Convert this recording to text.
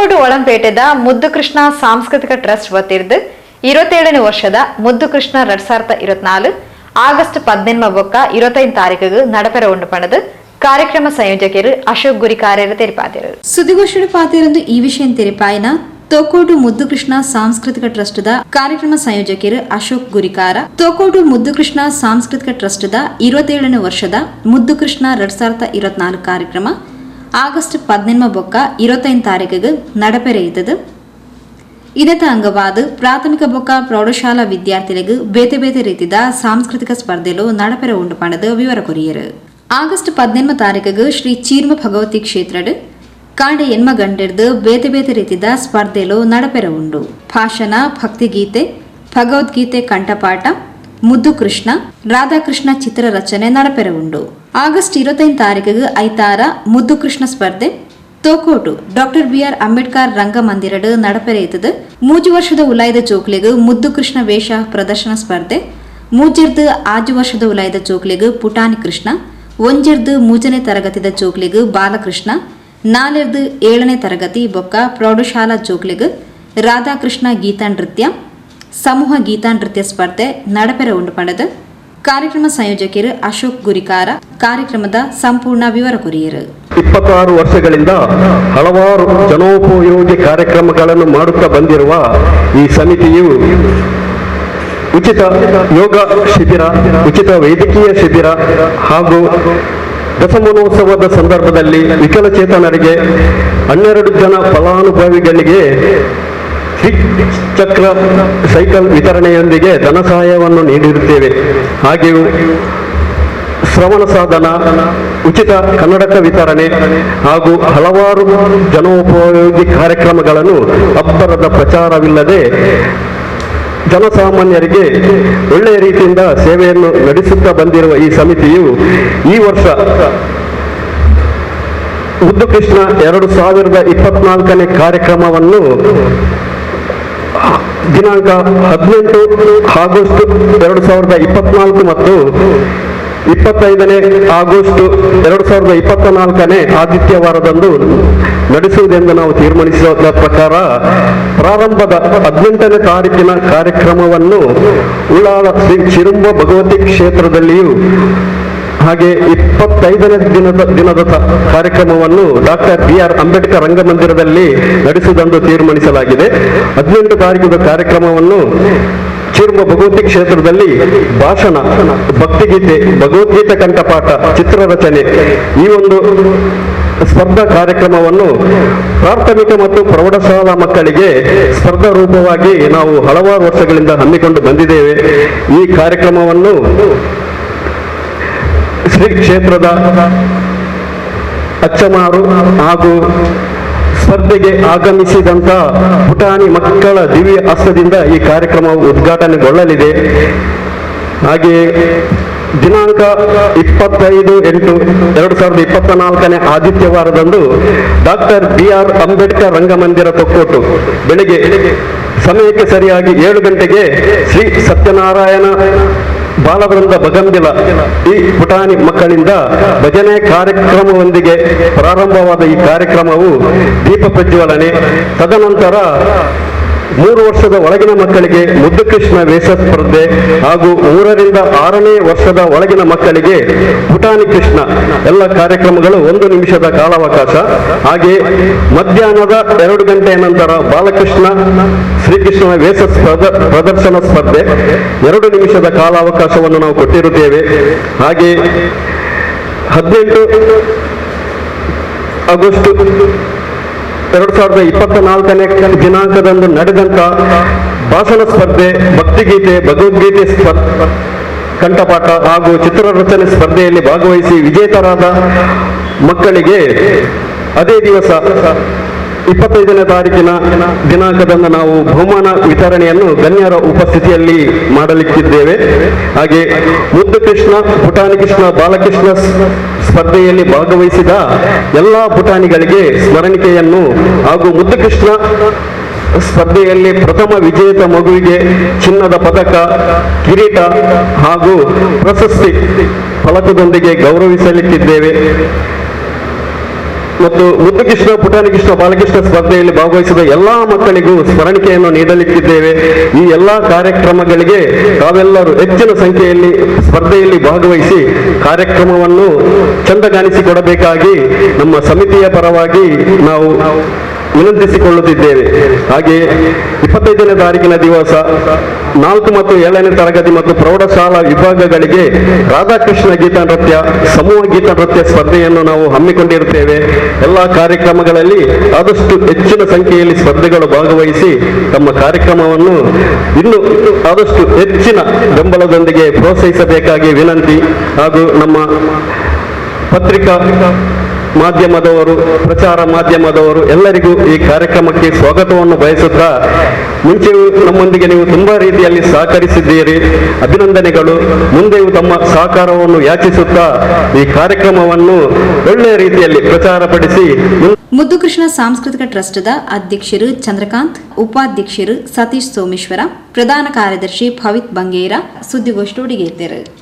ಹೊಸಕೋಟು ಒಳಂಪೇಟೆದ ಮುದ್ದುಕೃಷ್ಣ ಸಾಂಸ್ಕೃತಿಕ ಟ್ರಸ್ಟ್ ವತಿರ್ದು இருபத்தேழு ವರ್ಷದ ಮುದ್ದು ಕೃಷ್ಣ ரெட்சார்த்த இருபத்தி ಆಗಸ್ಟ್ ஆகஸ்ட் பதினெண்ப ஒக்க இருபத்தைந்து ನಡಪೆರ ಉಂಡು உண்டு ಕಾರ್ಯಕ್ರಮ ಸಂಯೋಜಕರು ಅಶೋಕ್ ಗುರಿಕಾರ್ಯರು ತೆರಪಾದರು. ಸುದ್ದಿಗೋಷ್ಠಿ ಪಾತಿರಂದು ಈ ವಿಷಯ ತೆರಪಾಯಿನ ಮುದ್ದು ಮುದ್ದುಕೃಷ್ಣ ಸಾಂಸ್ಕೃತಿಕ ಟ್ರಸ್ಟ್ದ ಕಾರ್ಯಕ್ರಮ ಸಂಯೋಜಕರು ಅಶೋಕ್ ಗುರಿಕಾರ. ತೋಕೋಡು ಮುದ್ದುಕೃಷ್ಣ ಸಾಂಸ್ಕೃತಿಕ ಟ್ರಸ್ಟ್ದ ಇರುವತ್ತೇಳನೇ ವರ್ಷದ ಮುದ್ದುಕೃಷ್ಣ ಎರಡ್ ಸಾವಿರದ ಇರುವತ್ನಾಲ್ಕು ಕಾರ್ಯಕ್ರಮ ಆಗಸ್ಟ್ ஆகஸ்ட் பதினெண்ம பொக்க இருபத்தைந்து ನಡಪೆರೆ నడపెరయితది ಇದತ ಅಂಗವಾದ ಪ್ರಾಥಮಿಕ ಬೊಕ್ಕ ಪ್ರೌಢಶಾಲಾ ವಿದ್ಯಾರ್ಥಿಗಳಿಗೆ ಬೇತೆ ಬೇತೆ ರೀತಿಯ ಸಾಂಸ್ಕೃತಿಕ ಸ್ಪರ್ಧೆಲು ನಡಪೆರೆ ಉಂಡು ಪಣದ ವಿವರ ಕೊರಿಯರು ಆಗಸ್ಟ್ ಪದಿನೆಂಬ ತಾರೀಕಿಗೆ ಶ್ರೀ ಚೀರ್ಮ ಭಗವತಿ ಕ್ಷೇತ್ರದ ಕಾಂಡ ಎನ್ಮ ಗಂಟೆಡ್ದು ಬೇತೆ ಬೇತೆ ರೀತಿಯ ಸ್ಪರ್ಧೆಲು ನಡಪೆರೆ ಉಂಡು. ಭಾಷಣ, ಭಕ್ತಿಗೀತೆ, ಭಗವದ್ಗೀತೆ, ಕಂಠಪಾಠ, ಮುದ್ದು ಕೃಷ್ಣ, ರಾಧಾಕೃಷ್ಣ ಚಿತ್ರ ರಚನೆ ನಡಪೆರೆ ಉಂಡು. ಆಗಸ್ಟ್ ಇಪ್ಪತ್ತೈದು ತಾರೀಕಿಗೆ ಐತಾರ ಮುದ್ದು ಕೃಷ್ಣ ಸ್ಪರ್ಧೆ. Thokkottu, doctor B R Ambedkar ರಂಗಮಂದಿರಡು ನಡಪೆರೆಯುತ್ತದೆ ಮೂಜು ವರ್ಷದ ಉಲಾಯದ ಜೋಕ್ಲಿಗು ಮುದ್ದು ಕೃಷ್ಣ ವೇಷ ಪ್ರದರ್ಶನ ಸ್ಪರ್ಧೆ. ಮೂಜಿರ್ದು ಆಜು ವರ್ಷದ ಉಲಾಯ್ದ ಜೋಕ್ಲಿಗು ಪುಟಾನಿ ಕೃಷ್ಣ. ಒಂಜಿರ್ದು ಮೂಜನೇ ತರಗತಿದ ಜೋಕ್ಲಿಗು ಬಾಲಕೃಷ್ಣ. ನಾಲಿರ್ದು ಏಳನೇ ತರಗತಿ ಬೊಕ್ಕ ಪ್ರೌಢಶಾಲಾ ಜೋಕ್ಲಿಗು ರಾಧಾಕೃಷ್ಣ ಗೀತಾ ನೃತ್ಯ. ಸಮೂಹ ಗೀತಾ ನೃತ್ಯ ಸ್ಪರ್ಧೆ ನಡಪೆರೆ ಉಂಡು ಪಂಡದು. ಕಾರ್ಯಕ್ರಮ ಸಂಯೋಜಕರು ಅಶೋಕ್ ಗುರಿಕಾರ, ಕಾರ್ಯಕ್ರಮದ ಸಂಪೂರ್ಣ ವಿವರ ಕುರಿಯರು. ಇಪ್ಪತ್ತಾರು ವರ್ಷಗಳಿಂದ ಹಲವಾರು ಜನೋಪಯೋಗಿ ಕಾರ್ಯಕ್ರಮಗಳನ್ನು ಮಾಡುತ್ತಾ ಬಂದಿರುವ ಈ ಸಮಿತಿಯು ಉಚಿತ ಯೋಗ ಶಿಬಿರ, ಉಚಿತ ವೈದ್ಯಕೀಯ ಶಿಬಿರ ಹಾಗೂ ದಶಮಾನೋತ್ಸವದ ಸಂದರ್ಭದಲ್ಲಿ ವಿಕಲಚೇತನರಿಗೆ ಹನ್ನೆರಡು ಜನ ಫಲಾನುಭವಿಗಳಿಗೆ ಚಕ್ರ ಸೈಕಲ್ ವಿತರಣೆಯೊಂದಿಗೆ ಧನ ಸಹಾಯವನ್ನು ನೀಡಿರುತ್ತೇವೆ. ಹಾಗೆಯೂ ಶ್ರವಣ ಸಾಧನ, ಉಚಿತ ಕನ್ನಡಕ ವಿತರಣೆ ಹಾಗೂ ಹಲವಾರು ಜನೋಪಯೋಗಿ ಕಾರ್ಯಕ್ರಮಗಳನ್ನು ಅಬ್ಬರದ ಪ್ರಚಾರವಿಲ್ಲದೆ ಜನಸಾಮಾನ್ಯರಿಗೆ ಒಳ್ಳೆಯ ರೀತಿಯಿಂದ ಸೇವೆಯನ್ನು ನಡೆಸುತ್ತಾ ಬಂದಿರುವ ಈ ಸಮಿತಿಯು ಈ ವರ್ಷ ಮುದ್ದು ಕೃಷ್ಣ ಎರಡು ಸಾವಿರದ ಇಪ್ಪತ್ನಾಲ್ಕನೇ ಕಾರ್ಯಕ್ರಮವನ್ನು ದಿನಾಂಕ ಹದಿನೆಂಟು ಆಗಸ್ಟ್ ಎರಡು ಸಾವಿರದ ಇಪ್ಪತ್ನಾಲ್ಕು ಮತ್ತು ಇಪ್ಪತ್ತೈದನೇ ಆಗಸ್ಟ್ ಎರಡು ಸಾವಿರದ ಇಪ್ಪತ್ತ ನಾಲ್ಕನೇ ಆದಿತ್ಯವಾರದಂದು ನಡೆಸುವುದೆಂದು ನಾವು ತೀರ್ಮಾನಿಸಿದ ಪ್ರಕಾರ ಪ್ರಾರಂಭದ ಹದಿನೆಂಟನೇ ತಾರೀಕಿನ ಕಾರ್ಯಕ್ರಮವನ್ನು ಉಳ್ಳಾಳ ಶ್ರೀ ಚಿರುಂಬ ಭಗವತಿ ಕ್ಷೇತ್ರದಲ್ಲಿಯೂ ಹಾಗೆ ಇಪ್ಪತ್ತೈದನೇ ದಿನದ ದಿನದ ಕಾರ್ಯಕ್ರಮವನ್ನು ಡಾಕ್ಟರ್ ಬಿ ಆರ್ ಅಂಬೇಡ್ಕರ್ ರಂಗಮಂದಿರದಲ್ಲಿ ನಡೆಸುವುದೆಂದು ತೀರ್ಮಾನಿಸಲಾಗಿದೆ. ಹದಿನೆಂಟು ತಾರೀಕಿನ ಕಾರ್ಯಕ್ರಮವನ್ನು ಚಿರುಮ ಭಗವತಿ ಕ್ಷೇತ್ರದಲ್ಲಿ ಭಾಷಣ, ಭಕ್ತಿಗೀತೆ, ಭಗವದ್ಗೀತೆ ಕಂಠಪಾಠ, ಚಿತ್ರರಚನೆ ಈ ಒಂದು ಸ್ಪರ್ಧಾ ಕಾರ್ಯಕ್ರಮವನ್ನು ಪ್ರಾಥಮಿಕ ಮತ್ತು ಪ್ರೌಢಶಾಲಾ ಮಕ್ಕಳಿಗೆ ಸ್ಪರ್ಧಾ ರೂಪವಾಗಿ ನಾವು ಹಲವಾರು ವರ್ಷಗಳಿಂದ ಹಮ್ಮಿಕೊಂಡು ಬಂದಿದ್ದೇವೆ. ಈ ಕಾರ್ಯಕ್ರಮವನ್ನು ಶ್ರೀ ಕ್ಷೇತ್ರದ ಅಚ್ಚಮಾರು ಹಾಗೂ ಸ್ಪರ್ಧೆಗೆ ಆಗಮಿಸಿದಂತ ಪುಟಾಣಿ ಮಕ್ಕಳ ದಿವ್ಯ ಹಸ್ತದಿಂದ ಈ ಕಾರ್ಯಕ್ರಮವು ಉದ್ಘಾಟನೆಗೊಳ್ಳಲಿದೆ. ಹಾಗೆಯೇ ದಿನಾಂಕ ಇಪ್ಪತ್ತೈದು ಎಂಟು ಎರಡು ಸಾವಿರದ ಇಪ್ಪತ್ತ ನಾಲ್ಕನೇ ಆದಿತ್ಯವಾರದಂದು doctor B R Ambedkar Rangamandira Thokkottu ಬೆಳಿಗ್ಗೆ ಸಮಯಕ್ಕೆ ಸರಿಯಾಗಿ ಏಳು ಗಂಟೆಗೆ ಶ್ರೀ ಸತ್ಯನಾರಾಯಣ ಬಾಲವೃಂದ ಬಗಂಬಿಲ ಈ ಪುಟಾಣಿ ಮಕ್ಕಳಿಂದ ಭಜನೆ ಕಾರ್ಯಕ್ರಮದೊಂದಿಗೆ ಪ್ರಾರಂಭವಾದ ಈ ಕಾರ್ಯಕ್ರಮವು ದೀಪ ಪ್ರಜ್ವಲನೆ. ತದನಂತರ ಮೂರು ವರ್ಷದ ಒಳಗಿನ ಮಕ್ಕಳಿಗೆ ಮುದ್ದು ಕೃಷ್ಣ ವೇಷ ಸ್ಪರ್ಧೆ ಹಾಗೂ ಮೂರರಿಂದ ಆರನೇ ವರ್ಷದ ಒಳಗಿನ ಮಕ್ಕಳಿಗೆ ಪುಟಾಣಿ ಕೃಷ್ಣ. ಎಲ್ಲ ಕಾರ್ಯಕ್ರಮಗಳು ಒಂದು ನಿಮಿಷದ ಕಾಲಾವಕಾಶ. ಹಾಗೆ ಮಧ್ಯಾಹ್ನದ ಎರಡು ಗಂಟೆಯ ನಂತರ ಬಾಲಕೃಷ್ಣ ಶ್ರೀಕೃಷ್ಣನ ವೇಷ ಪ್ರದರ್ಶನ ಸ್ಪರ್ಧೆ. ಎರಡು ನಿಮಿಷದ ಕಾಲಾವಕಾಶವನ್ನು ನಾವು ಕೊಟ್ಟಿರುತ್ತೇವೆ. ಹಾಗೆ ಹದಿನೆಂಟು ಆಗಸ್ಟ್ ಎರಡು ಸಾವಿರದ ಇಪ್ಪತ್ತ ನಾಲ್ಕನೇ ದಿನಾಂಕದಂದು ನಡೆದಂತ ಭಾಷಣ ಸ್ಪರ್ಧೆ, ಭಕ್ತಿಗೀತೆ, ಭಗವದ್ಗೀತೆ ಸ್ಪರ್, ಕಂಠಪಾಠ ಹಾಗೂ ಚಿತ್ರರಚನೆ ಸ್ಪರ್ಧೆಯಲ್ಲಿ ಭಾಗವಹಿಸಿ ವಿಜೇತರಾದ ಮಕ್ಕಳಿಗೆ ಅದೇ ದಿವಸ ಇಪ್ಪತ್ತೈದನೇ ತಾರೀಕಿನ ದಿನಾಂಕದಂದು ನಾವು ಬಹುಮಾನ ವಿತರಣೆಯನ್ನು ಗಣ್ಯರ ಉಪಸ್ಥಿತಿಯಲ್ಲಿ ಮಾಡಲಿಕ್ಕಿದ್ದೇವೆ. ಹಾಗೆ ಮುದ್ದು ಕೃಷ್ಣ ಪುಟಾಣಿ ಕೃಷ್ಣ ಬಾಲಕೃಷ್ಣ ಸ್ಪರ್ಧೆಯಲ್ಲಿ ಭಾಗವಹಿಸಿದ ಎಲ್ಲ ಪುಟಾಣಿಗಳಿಗೆ ಸ್ಮರಣಿಕೆಯನ್ನು ಹಾಗೂ ಮುದ್ದುಕೃಷ್ಣ ಸ್ಪರ್ಧೆಯಲ್ಲಿ ಪ್ರಥಮ ವಿಜೇತ ಮಗುವಿಗೆ ಚಿನ್ನದ ಪದಕ, ಕಿರೀಟ ಹಾಗೂ ಪ್ರಶಸ್ತಿ ಫಲಕದೊಂದಿಗೆ ಗೌರವಿಸಲಿಕ್ಕಿದ್ದೇವೆ. ಮತ್ತು ಮುದ್ದುಕೃಷ್ಣ ಪುಟಾಣಿಕೃಷ್ಣ ಬಾಲಕೃಷ್ಣ ಸ್ಪರ್ಧೆಯಲ್ಲಿ ಭಾಗವಹಿಸಿದ ಎಲ್ಲಾ ಮಕ್ಕಳಿಗೂ ಸ್ಮರಣಿಕೆಯನ್ನು ನೀಡಲಿಕ್ಕಿದ್ದೇವೆ. ಈ ಎಲ್ಲಾ ಕಾರ್ಯಕ್ರಮಗಳಿಗೆ ತಾವೆಲ್ಲರೂ ಹೆಚ್ಚಿನ ಸಂಖ್ಯೆಯಲ್ಲಿ ಸ್ಪರ್ಧೆಯಲ್ಲಿ ಭಾಗವಹಿಸಿ ಕಾರ್ಯಕ್ರಮವನ್ನು ಚಂದಗಾಣಿಸಿಕೊಡಬೇಕಾಗಿ ನಮ್ಮ ಸಮಿತಿಯ ಪರವಾಗಿ ನಾವು ವಿನಂತಿಸಿಕೊಳ್ಳುತ್ತಿದ್ದೇವೆ ಹಾಗೆ ಇಪ್ಪತ್ತೈದನೇ ತಾರೀಕಿನ ದಿವಸ ನಾಲ್ಕು ಮತ್ತು ಏಳನೇ ತರಗತಿ ಮತ್ತು ಪ್ರೌಢಶಾಲಾ ವಿಭಾಗಗಳಿಗೆ ರಾಧಾಕೃಷ್ಣ ಗೀತ ನೃತ್ಯ, ಸಮೂಹ ಗೀತ ನೃತ್ಯ ಸ್ಪರ್ಧೆಯನ್ನು ನಾವು ಹಮ್ಮಿಕೊಂಡಿರುತ್ತೇವೆ. ಎಲ್ಲ ಕಾರ್ಯಕ್ರಮಗಳಲ್ಲಿ ಆದಷ್ಟು ಹೆಚ್ಚಿನ ಸಂಖ್ಯೆಯಲ್ಲಿ ಸ್ಪರ್ಧೆಗಳು ಭಾಗವಹಿಸಿ ತಮ್ಮ ಕಾರ್ಯಕ್ರಮವನ್ನು ಇನ್ನು ಆದಷ್ಟು ಹೆಚ್ಚಿನ ಬೆಂಬಲದೊಂದಿಗೆ ಪ್ರೋತ್ಸಾಹಿಸಬೇಕಾಗಿ ವಿನಂತಿ ಹಾಗೂ ನಮ್ಮ ಪತ್ರಿಕಾ ಮಾಧ್ಯಮದವರು, ಪ್ರಚಾರ ಮಾಧ್ಯಮದವರು ಎಲ್ಲರಿಗೂ ಈ ಕಾರ್ಯಕ್ರಮಕ್ಕೆ ಸ್ವಾಗತವನ್ನು ಬಯಸುತ್ತಾ ಮುಂಚೆಯೂ ನಮ್ಮೊಂದಿಗೆ ನೀವು ತುಂಬಾ ರೀತಿಯಲ್ಲಿ ಸಹಕರಿಸಿದ್ದೀರಿ. ಅಭಿನಂದನೆಗಳು. ಮುಂದೆಯೂ ತಮ್ಮ ಸಹಕಾರವನ್ನು ಯಾಚಿಸುತ್ತಾ, ಈ ಕಾರ್ಯಕ್ರಮವನ್ನು ಒಳ್ಳೆಯ ರೀತಿಯಲ್ಲಿ ಪ್ರಚಾರಪಡಿಸಿ ಪಡಿಸಿ ಮುದ್ದುಕೃಷ್ಣ ಸಾಂಸ್ಕೃತಿಕ ಟ್ರಸ್ಟ್ದ ಅಧ್ಯಕ್ಷರು ಚಂದ್ರಕಾಂತ್, ಉಪಾಧ್ಯಕ್ಷರು ಸತೀಶ್ ಸೋಮೇಶ್ವರ, ಪ್ರಧಾನ ಕಾರ್ಯದರ್ಶಿ ಭವಿತ್ ಬಂಗೇರ, ಸುದ್ದಿಗೋಷ್ಠಿ ಉಡಿಗೆಯಿದ್ದರು